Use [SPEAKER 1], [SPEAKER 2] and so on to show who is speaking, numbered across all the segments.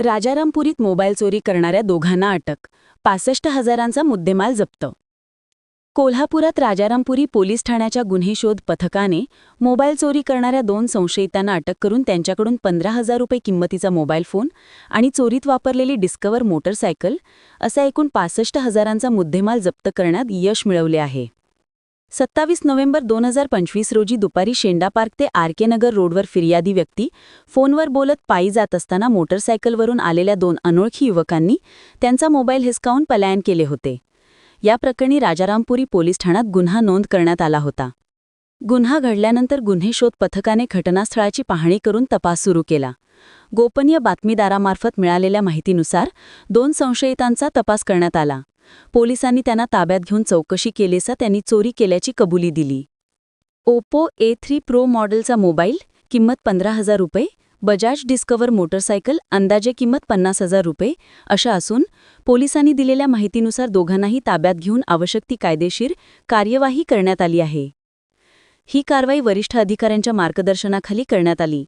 [SPEAKER 1] राजारामपुरीत mobile चोरी करणाऱ्या दोघांना अटक. पासष्ट हजारांचा मुद्देमाल जप्त. कोल्हापुरात राजारामपुरी पोलीस ठाण्याच्या गुन्हे शोध पथकाने मोबाईल चोरी करणाऱ्या दोन संशयितांना अटक करून त्यांच्याकडून पंधरा हजार रुपये किंमतीचा मोबाईल फोन आणि चोरीत वापरलेली डिस्कवर मोटरसायकल असा एकूण पासष्ट हजारांचा मुद्देमाल जप्त करण्यात यश मिळवले आहे. सत्तावीस नोव्हेंबर दोन हजार पंचवीस रोजी दुपारी शेंडा पार्क ते आर के नगर रोडवर फिर्यादी व्यक्ती फोनवर बोलत पायी जात असताना मोटरसायकलवरून आलेल्या दोन अनोळखी युवकांनी त्यांचा मोबाईल हिसकावून पलायन केले होते. या प्रकरणी राजारामपुरी पोलीस ठाण्यात गुन्हा नोंद करण्यात आला होता. गुन्हा घडल्यानंतर गुन्हे शोध पथकाने घटनास्थळाची पाहणी करून तपास सुरू केला. गोपनीय बातमीदारामार्फत मिळालेल्या माहितीनुसार दोन संशयितांचा तपास करण्यात आला. पोलिसांनी त्यांना ताब्यात घेऊन चौकशी केलीसा त्यांनी चोरी केल्याची कबुली दिली. ओप्पो ए थ्री प्रो मॉडेलचा मोबाईल किंमत पंधरा हजार रुपये बजाज डिस्कवर मोटरसायकल अंदाजे किंमत पन्नास हजार रुपये अशा असून पोलिसांनी दिलेल्या माहितीनुसार दोघांनाही ताब्यात घेऊन आवश्यक ती कायदेशीर कार्यवाही करण्यात आली आहे. ही कारवाई वरिष्ठ अधिकाऱ्यांच्या मार्गदर्शनाखाली करण्यात आली.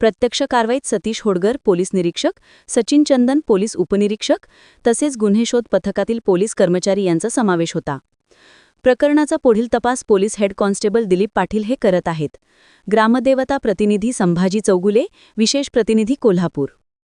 [SPEAKER 1] प्रत्यक्ष कारवाईत सतीश होडगर पोलीस निरीक्षक सचिन चंदन पोलीस उपनिरीक्षक तसेच गुन्हे शोध पथकातील पोलीस कर्मचारी यांचा समावेश होता. प्रकरणाचा पुढील तपास police head constable Dilip Patil हे करत आहेत. ग्रामदेवता प्रतिनिधी संभाजी चौगुले विशेष प्रतिनिधी कोल्हापूर.